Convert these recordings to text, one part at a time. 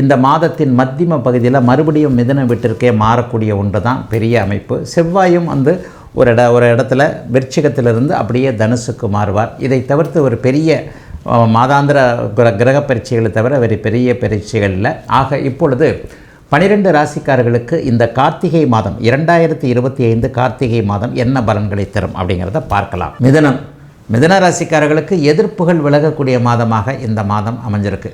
இந்த மாதத்தின் மத்தியம பகுதியில் மறுபடியும் மிதன வீட்டிற்கே மாறக்கூடிய ஒன்று தான் பெரிய அமைப்பு. செவ்வாயும் வந்து ஒரு இட ஒரு இடத்துல விருச்சிகத்திலிருந்து அப்படியே தனுசுக்கு மாறுவார். இதை தவிர்த்து ஒரு பெரிய மாதாந்திர கிர கிரக பரீட்சைகளை தவிர வேறு பெரிய பரீட்சைகள் இல்லை. ஆக இப்பொழுது பனிரெண்டு ராசிக்காரர்களுக்கு இந்த கார்த்திகை மாதம் இரண்டாயிரத்தி இருபத்தி ஐந்து கார்த்திகை மாதம் என்ன பலன்களை தரும் அப்படிங்கிறத பார்க்கலாம். மிதனம் மிதனராசிக்காரர்களுக்கு எதிர்ப்புகள் விலகக்கூடிய மாதமாக இந்த மாதம் அமைஞ்சிருக்கு.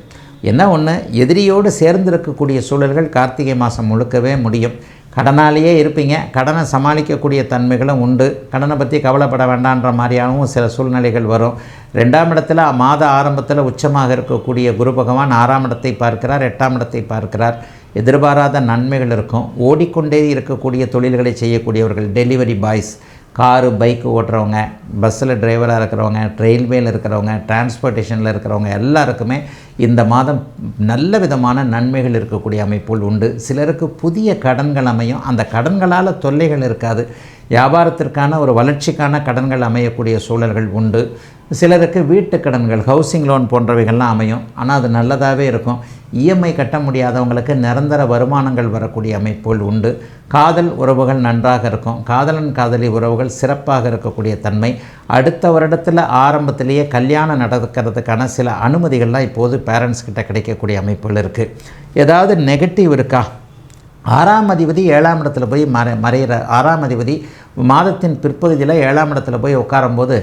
என்ன ஒன்று எதிரியோடு சேர்ந்து இருக்கக்கூடிய சூழல்கள் கார்த்திகை மாதம் முழுக்கவே முடியும். கடனாலேயே இருப்பீங்க. கடனை சமாளிக்கக்கூடிய தன்மைகளும் உண்டு. கடனை பற்றி கவலைப்பட வேண்டான்ற மாதிரியாகவும் சில சூழ்நிலைகள் வரும். ரெண்டாம் இடத்துல மாத ஆரம்பத்தில் உச்சமாக இருக்கக்கூடிய குரு பகவான் ஆறாம் இடத்தை பார்க்கிறார் எட்டாம் இடத்தை பார்க்கிறார். எதிர்பாராத நன்மைகள் இருக்கும். ஓடிக்கொண்டே இருக்கக்கூடிய தொழில்களை செய்யக்கூடியவர்கள் டெலிவரி பாய்ஸ் காரு பைக்கு ஓட்டுறவங்க பஸ்ஸில் டிரைவராக இருக்கிறவங்க ரயில்வேல இருக்கிறவங்க டிரான்ஸ்போர்ட்டேஷனில் இருக்கிறவங்க எல்லாருக்குமே இந்த மாதம் நல்ல விதமான நன்மைகள் இருக்கக்கூடிய அமைப்புகள் உண்டு. சிலருக்கு புதிய கடன்கள் அமையும். அந்த கடன்களால் தொல்லைகள் இருக்காது. வியாபாரத்திற்கான ஒரு வளர்ச்சிக்கான கடன்கள் அமையக்கூடிய சூழல்கள் உண்டு. சிலருக்கு வீட்டு கடன்கள் ஹவுசிங் லோன் போன்றவைகள்லாம் அமையும். ஆனால் அது நல்லதாகவே இருக்கும். இஎம்ஐ கட்ட முடியாதவங்களுக்கு நிரந்தர வருமானங்கள் வரக்கூடிய அமைப்புகள் உண்டு. காதல் உறவுகள் நன்றாக இருக்கும். காதலன் காதலி உறவுகள் சிறப்பாக இருக்கக்கூடிய தன்மை. அடுத்த வருடத்தில் ஆரம்பத்திலேயே கல்யாணம் நடக்கிறதுக்கான சில அனுமதிகள்லாம் இப்போது பேரண்ட்ஸ் கிட்ட கிடைக்கக்கூடிய அமைப்புகள் இருக்குது ஏதாவது நெகட்டிவ் இருக்கா? ஆறாம் அதிபதி ஏழாம் இடத்துல போய் மறை மறைகிற ஆறாம் அதிபதி மாதத்தின் பிற்பகுதியில் ஏழாம் இடத்துல போய் உட்காரும்போது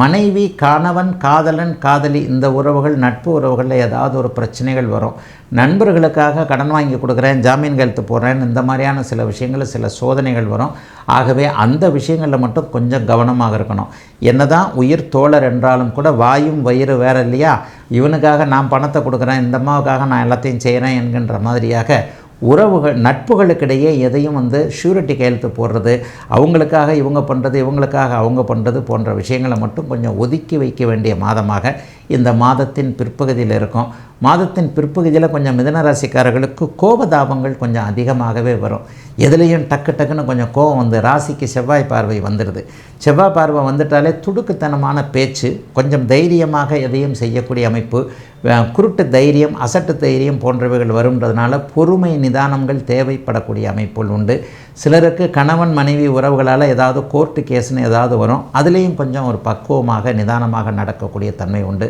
மனைவி கணவன் காதலன் காதலி இந்த உறவுகள் நட்பு உறவுகளில் ஏதாவது ஒரு பிரச்சனைகள் வரும். நண்பர்களுக்காக கடன் வாங்கி கொடுக்குறேன் ஜாமீன் கையெழுத்து போடுறேன் இந்த மாதிரியான சில விஷயங்கள் சில சோதனைகள் வரும். ஆகவே அந்த விஷயங்களில் மட்டும் கொஞ்சம் கவனமாக இருக்கணும். என்னதான் உயிர் தோழர் என்றாலும் கூட வாயும் வயிறு வேற இல்லையா? இவனுக்காக நான் பணத்தை கொடுக்குறேன் இந்த அம்மாவுக்காக நான் எல்லாத்தையும் செய்கிறேன் என்கின்ற மாதிரியாக உறவுகள் நட்புகளுக்கிடையே எதையும் வந்து ஷூரிட்டி கையெழுத்து போடுறது அவங்களுக்காக இவங்க பண்ணுறது இவங்களுக்காக அவங்க பண்ணுறது போன்ற விஷயங்களை மட்டும் கொஞ்சம் ஒதுக்கி வைக்க வேண்டிய மாதமாக இந்த மாதத்தின் பிற்பகுதியில் இருக்கும். மாதத்தின் பிற்பகுதியில் கொஞ்சம் மிதன ராசிக்காரர்களுக்கு கோபதாபங்கள் கொஞ்சம் அதிகமாகவே வரும். எதுலேயும் டக்கு டக்குன்னு கொஞ்சம் கோபம் வந்து ராசிக்கு செவ்வாய் பார்வை வந்துடுது. செவ்வாய் பார்வை வந்துட்டாலே துடுக்குத்தனமான பேச்சு கொஞ்சம் தைரியமாக எதையும் செய்யக்கூடிய அமைப்பு குருட்டு தைரியம் அசட்டு தைரியம் போன்றவைகள் வருன்றதுனால பொறுமை நிதானங்கள் தேவைப்படக்கூடிய அமைப்புகள் உண்டு. சிலருக்கு கணவன் மனைவி உறவுகளால் ஏதாவது கோர்ட்டு கேஸ்னு ஏதாவது வரும். அதுலேயும் கொஞ்சம் ஒரு பக்குவமாக நிதானமாக நடக்கக்கூடிய தன்மை உண்டு.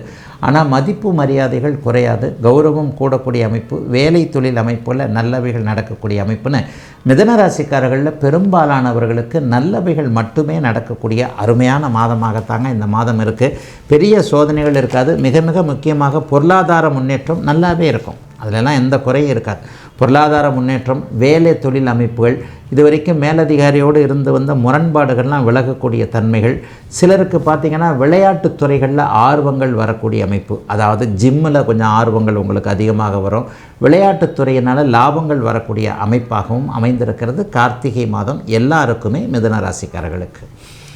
ஆனால் மதிப்பு மரியாதைகள் குறையாது. கௌரவம் கூடக்கூடிய அமைப்பு வேலை தொழில் அமைப்பில் நல்லவைகள் நடக்கக்கூடிய அமைப்புன்னு மிதன ராசிக்காரர்களில் பெரும்பாலானவர்களுக்கு நல்லவைகள் மட்டுமே நடக்கக்கூடிய அருமையான மாதமாகத்தாங்க இந்த மாதம் இருக்குது பெரிய சோதனைகள் இருக்காது. மிக மிக முக்கியமாக பொருளாதார முன்னேற்றம் நல்லாவே இருக்கும். அதிலெல்லாம் எந்த குறையும் இருக்காது. பொருளாதார முன்னேற்றம் வேலை தொழில் அமைப்புகள் இதுவரைக்கும் மேலதிகாரியோடு இருந்து வந்த முரண்பாடுகள்லாம் விலகக்கூடிய தன்மைகள். சிலருக்கு பார்த்திங்கன்னா விளையாட்டு துறைகளில் ஆர்வங்கள் வரக்கூடிய அமைப்பு. அதாவது ஜிம்மில் கொஞ்சம் ஆர்வங்கள் உங்களுக்கு அதிகமாக வரும். விளையாட்டுத் துறையினால் லாபங்கள் வரக்கூடிய அமைப்பாகவும் அமைந்திருக்கிறது. கார்த்திகை மாதம் எல்லாருக்குமே மிதுன ராசிக்காரர்களுக்கு.